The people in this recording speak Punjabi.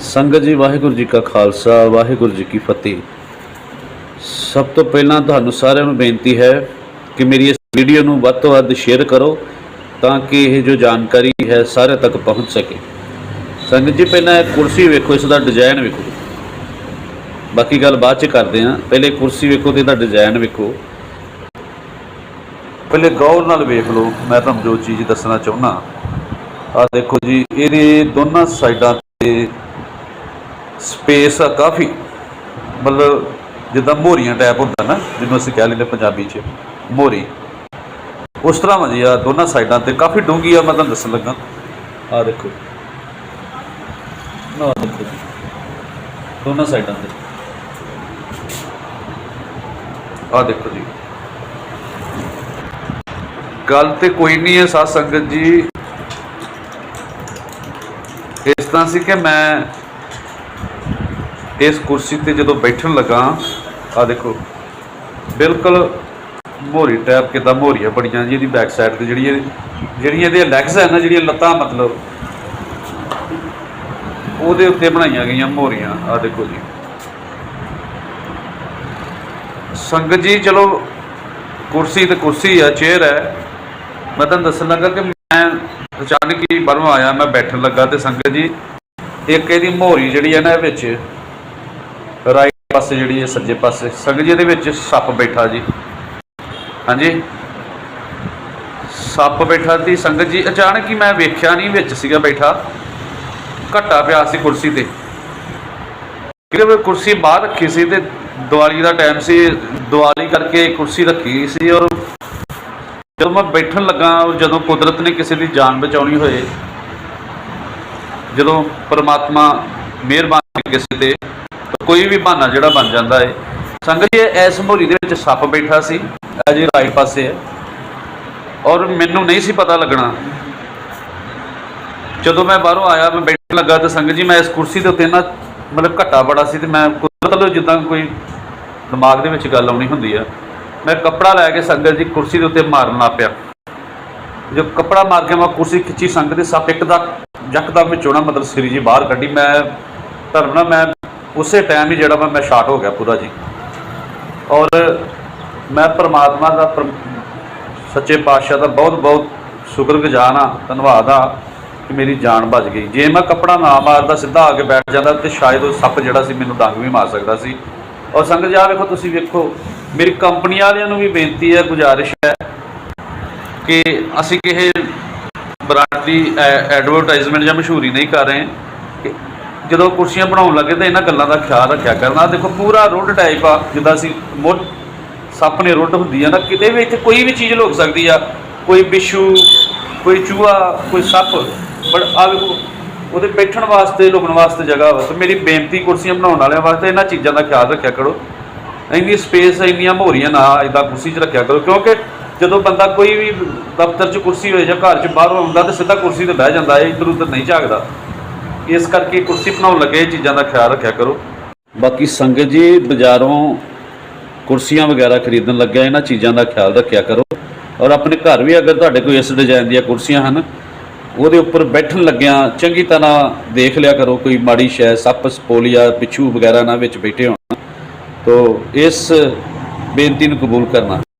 ਸੰਗਤ ਜੀ, ਵਾਹਿਗੁਰੂ ਜੀ ਕਾ ਖਾਲਸਾ, ਵਾਹਿਗੁਰੂ ਜੀ ਕੀ ਫਤਿਹ। ਸਭ ਤੋਂ ਪਹਿਲਾਂ ਤੁਹਾਨੂੰ ਸਾਰਿਆਂ ਨੂੰ ਬੇਨਤੀ ਹੈ ਕਿ ਮੇਰੀ ਇਸ ਵੀਡੀਓ ਨੂੰ ਵੱਧ ਤੋਂ ਵੱਧ ਸ਼ੇਅਰ ਕਰੋ ਤਾਂ ਕਿ ਇਹ ਜੋ ਜਾਣਕਾਰੀ ਹੈ ਸਾਰੇ ਤੱਕ ਪਹੁੰਚ ਸਕੇ। ਸੰਗਤ ਜੀ, ਪਹਿਲਾਂ ਇਹ ਕੁਰਸੀ ਵੇਖੋ, ਇਸ ਦਾ ਡਿਜ਼ਾਈਨ ਵੇਖੋ। ਬਾਕੀ ਗੱਲ ਬਾਅਦ ਚ ਕਰਦੇ ਹਾਂ। ਪਹਿਲੇ ਕੁਰਸੀ ਵੇਖੋ ਤੇ ਇਹਦਾ ਡਿਜ਼ਾਈਨ ਵੇਖੋ। ਪਹਿਲੇ ਗੌਰ ਨਾਲ ਵੇਖ ਲਓ। ਮੈਂ ਤੁਹਾਨੂੰ ਜੋ ਚੀਜ਼ ਦੱਸਣਾ ਚਾਹੁੰਦਾ ਆ ਦੇਖੋ ਜੀ, ਇਹਦੇ ਦੋਨਾਂ ਸਾਈਡਾਂ ਤੇ ਸਪੇਸ ਆ ਕਾਫੀ। ਮਤਲਬ ਜਿੱਦਾਂ ਮੋਰੀਆਂ ਟਾਈਪ ਹੁੰਦਾ ਨਾ, ਜਿਹਨੂੰ ਅਸੀਂ ਕਹਿ ਲੈਂਦੇ ਪੰਜਾਬੀ 'ਚ, ਮੋਰੀ। ਉਸ ਤਰ੍ਹਾਂ ਵਾ ਜੀ ਆ ਦੋਨਾਂ ਸਾਈਡਾਂ ਤੇ ਕਾਫੀ ਡੂੰਘੀ ਆ, ਮੈਂ ਤੁਹਾਨੂੰ ਦੱਸਣ ਲੱਗਾ। ਆ ਦੇਖੋ। ਨਾ ਦੇਖੋ ਜੀ, ਦੋਨਾਂ ਸਾਈਡਾਂ ਤੇ। ਆ ਦੇਖੋ ਜੀ। ਗੱਲ ਤੇ ਕੋਈ ਨਹੀਂ ਹੈ, ਸਾਧ ਸੰਗਤ ਜੀ। ਇਸ ਤਰ੍ਹਾਂ ਸੀ ਕਿ ਮੈਂ ਇਸ ਕੁਰਸੀ ਤੇ ਜਦੋਂ ਬੈਠਣ ਲੱਗਾ ਆ ਦੇਖੋ, ਬਿਲਕੁਲ ਮੋਰੀ ਟੈਪ ਕਿਦਾਂ ਮੋਰੀਆਂ ਬੜੀਆਂ ਜੀ ਇਹਦੀ ਬੈਕ ਸਾਈਡ ਤੇ ਜਿਹੜੀ ਜਿਹੜੀਆਂ ਇਹਦੀਆਂ ਲੈਗਸ ਹੈ ਨਾ, ਜਿਹੜੀਆਂ ਲੱਤਾਂ ਮਤਲਬ, ਉਹਦੇ ਉੱਤੇ ਬਣਾਈਆਂ ਗਈਆਂ ਮੋਰੀਆਂ ਆ ਦੇਖੋ ਜੀ। ਸੰਗਤ ਜੀ, ਚਲੋ, ਕੁਰਸੀ ਤੇ ਕੁਰਸੀ ਆ ਚੇਅਰ ਹੈ। ਮੈਂ ਤੁਹਾਨੂੰ ਦੱਸਣ ਲੱਗਾ ਕਿ ਮੈਂ ਅਚਾਨਕ ਹੀ ਬਾਹਰੋਂ ਆਇਆ, ਮੈਂ ਬੈਠਣ ਲੱਗਾ ਤੇ ਸੰਗਤ ਜੀ, ਇੱਕ ਇਹਦੀ ਮੋਰੀ ਜਿਹੜੀ ਹੈ ਨਾ ਇਹ ਵਿੱਚ ਰਾਈਟ ਪਾਸੇ ਜਿਹੜੀ ਹੈ, ਸੱਜੇ ਪਾਸੇ। ਸੰਗਤ ਜੀ ਇਹਦੇ ਵਿੱਚ ਸੱਪ ਬੈਠਾ ਜੀ। ਹਾਂਜੀ। ਸੱਪ ਬੈਠਾ ਸੀ ਸੰਗਤ ਜੀ, ਅਚਾਨਕ ਹੀ ਮੈਂ ਵੇਖਿਆ ਨਹੀਂ, ਵਿੱਚ ਸੀਗਾ ਬੈਠਾ। ਘੱਟਾ ਪਿਆ ਸੀ ਕੁਰਸੀ ਤੇ। ਕਿਉਂਕਿ ਮੈਂ ਕੁਰਸੀ ਬਾਹਰ ਰੱਖੀ ਸੀ ਤੇ ਦੀਵਾਲੀ ਦਾ ਟਾਈਮ ਸੀ। ਦੀਵਾਲੀ ਕਰਕੇ ਕੁਰਸੀ ਰੱਖੀ ਸੀ ਔਰ ਜਦੋਂ ਮੈਂ ਬੈਠਣ ਲੱਗਾ ਔਰ ਜਦੋਂ ਕੁਦਰਤ ਨੇ ਕਿਸੇ ਦੀ ਜਾਨ ਬਚਾਉਣੀ ਹੋਏ, ਜਦੋਂ ਪਰਮਾਤਮਾ ਮਿਹਰਬਾਨ ਕਿਸੇ ਤੇ ਕੋਈ ਵੀ ਬਹਾਨਾ ਜਿਹੜਾ ਬਣ ਜਾਂਦਾ ਏ। ਸੰਗਤ ਜੀ ਇਸ ਮੋਰੀ ਦੇ ਵਿੱਚ ਸੱਪ ਬੈਠਾ ਸੀ, ਇਹ ਜੀ ਰਾਈਟ ਪਾਸੇ ਹੈ। ਔਰ ਮੈਨੂੰ ਨਹੀਂ ਸੀ ਪਤਾ ਲੱਗਣਾ। ਜਦੋਂ ਮੈਂ ਬਾਹਰੋਂ ਆਇਆ, ਮੈਂ ਬੈਠਣ ਲੱਗਾ ਤੇ ਸੰਗਤ ਜੀ, ਮੈਂ ਇਸ ਕੁਰਸੀ ਦੇ ਉੱਤੇ ਨਾ ਮਤਲਬ ਘੱਟਾ ਬੜਾ ਸੀ ਤੇ ਮੈਂ ਕੁਦਰਤ ਜਿੱਦਾਂ ਕੋਈ ਦਿਮਾਗ ਦੇ ਵਿੱਚ ਗੱਲ ਆਉਣੀ ਹੁੰਦੀ ਆ, ਮੈਂ ਕੱਪੜਾ ਲੈ ਕੇ ਸੰਗਤ ਜੀ ਕੁਰਸੀ ਦੇ ਉੱਤੇ ਮਾਰਨ ਲੱਗ ਪਿਆ। ਜੋ ਕੱਪੜਾ ਮਾਰ ਕੇ ਮੈਂ ਕੁਰਸੀ ਖਿੱਚੀ, ਸੰਗਤ ਦੇ ਸੱਪ ਇੱਕ ਦਾ ਯਕਦਮ ਵਿੱਚੋਂ ਨਾ ਮਤਲਬ ਸਿਰੀ ਜੀ ਬਾਹਰ ਕੱਢੀ, ਮੈਂ ਧਰਮ ਨਾਲ ਮੈਂ ਉਸੇ ਟਾਈਮ ਹੀ ਜਿਹੜਾ ਵਾ ਮੈਂ ਸ਼ਾਰਟ ਹੋ ਗਿਆ ਪੂਰਾ ਜੀ। ਔਰ ਮੈਂ ਪਰਮਾਤਮਾ ਦਾ ਪਰ- ਸੱਚੇ ਪਾਤਸ਼ਾਹ ਦਾ ਬਹੁਤ ਬਹੁਤ ਸ਼ੁਕਰਗੁਜ਼ਾਰ ਹਾਂ, ਧੰਨਵਾਦ ਆ ਕਿ ਮੇਰੀ ਜਾਨ ਬਚ ਗਈ। ਜੇ ਮੈਂ ਕੱਪੜਾ ਨਾ ਮਾਰਦਾ, ਸਿੱਧਾ ਆ ਕੇ ਬੈਠ ਜਾਂਦਾ ਤੇ ਸ਼ਾਇਦ ਉਹ ਸੱਪ ਜਿਹੜਾ ਸੀ ਮੈਨੂੰ ਡੰਗ ਵੀ ਮਾਰ ਸਕਦਾ ਸੀ। ਔਰ ਸੰਗਤ ਜੀ, ਆਹ ਵੇਖੋ ਤੁਸੀਂ ਵੇਖੋ, ਮੇਰੀ ਕੰਪਨੀ ਵਾਲਿਆਂ ਨੂੰ ਵੀ ਬੇਨਤੀ ਹੈ, ਗੁਜ਼ਾਰਿਸ਼ ਹੈ ਕਿ ਅਸੀਂ ਕਿਸੇ ਬ੍ਰਾਂਡ ਦੀ ਐਡਵਰਟਾਈਜ਼ਮੈਂਟ ਜਾਂ ਮਸ਼ਹੂਰੀ ਨਹੀਂ ਕਰ ਰਹੇ ਕਿ ਜਦੋਂ ਕੁਰਸੀਆਂ ਬਣਾਉਣ ਲੱਗੇ ਤਾਂ ਇਹਨਾਂ ਗੱਲਾਂ ਦਾ ਖਿਆਲ ਰੱਖਿਆ ਕਰਨਾ। ਦੇਖੋ, ਪੂਰਾ ਰੁੱਡ ਟਾਈਪ ਆ, ਜਿੱਦਾਂ ਅਸੀਂ ਮੁੱਢ ਸੱਪ ਨੇ ਰੁੱਡ ਹੁੰਦੀ ਆ ਨਾ, ਕਿਤੇ ਵੀ ਇੱਥੇ ਕੋਈ ਵੀ ਚੀਜ਼ ਲੁਕ ਸਕਦੀ ਆ। ਕੋਈ ਬਿੱਛੂ, ਕੋਈ ਚੂਹਾ, ਕੋਈ ਸੱਪ, ਬਟ ਆ ਵੇਖੋ, ਉਹਦੇ ਬੈਠਣ ਵਾਸਤੇ, ਲੁਕਣ ਵਾਸਤੇ ਜਗ੍ਹਾ ਵਾ। ਤੇ ਮੇਰੀ ਬੇਨਤੀ ਕੁਰਸੀਆਂ ਬਣਾਉਣ ਵਾਲਿਆਂ ਵਾਸਤੇ ਇਹਨਾਂ ਚੀਜ਼ਾਂ ਦਾ ਖਿਆਲ ਰੱਖਿਆ ਕਰੋ। ਇੰਨੀ ਸਪੇਸ ਇੰਨੀਆਂ ਮੋਰੀਆਂ ਨਾ ਇਦਾਂ ਕੁਰਸੀ 'ਚ ਰੱਖਿਆ ਕਰੋ, ਕਿਉਂਕਿ ਜਦੋਂ ਬੰਦਾ ਕੋਈ ਵੀ ਦਫ਼ਤਰ 'ਚ ਕੁਰਸੀ ਹੋਏ ਜਾਂ ਘਰ 'ਚ ਬਾਹਰੋਂ ਆਉਂਦਾ ਤੇ ਸਿੱਧਾ ਕੁਰਸੀ ਤੇ ਬਹਿ ਜਾਂਦਾ ਹੈ ਇੱਧਰ ਉੱਧਰ ਨਹੀਂ ਝਾਕਦਾ। ਇਸ ਕਰਕੇ ਕੁਰਸੀ ਬਣਾਉਣ ਲੱਗੇ, ਇਹ ਚੀਜ਼ਾਂ ਦਾ ਖਿਆਲ ਰੱਖਿਆ ਕਰੋ। ਬਾਕੀ ਸੰਗਤ ਜੀ, ਬਾਜ਼ਾਰੋਂ ਕੁਰਸੀਆਂ ਵਗੈਰਾ ਖਰੀਦਣ ਲੱਗਿਆ, ਇਹਨਾਂ ਚੀਜ਼ਾਂ ਦਾ ਖਿਆਲ ਰੱਖਿਆ ਕਰੋ। ਔਰ ਆਪਣੇ ਘਰ ਵੀ ਅਗਰ ਤੁਹਾਡੇ ਕੋਈ ਇਸ ਡਿਜ਼ਾਈਨ ਦੀਆਂ ਕੁਰਸੀਆਂ ਹਨ, ਉਹਦੇ ਉੱਪਰ ਬੈਠਣ ਲੱਗਿਆਂ ਚੰਗੀ ਤਰ੍ਹਾਂ ਦੇਖ ਲਿਆ ਕਰੋ, ਕੋਈ ਮਾੜੀ ਸ਼ੈ, ਸੱਪ, ਸਪੋਲੀਆ, ਪਿੱਛੂ ਵਗੈਰਾ ਨਾ ਵਿੱਚ ਬੈਠੇ ਹੋਣ। ਤੋਂ ਇਸ ਬੇਨਤੀ ਨੂੰ ਕਬੂਲ ਕਰਨਾ।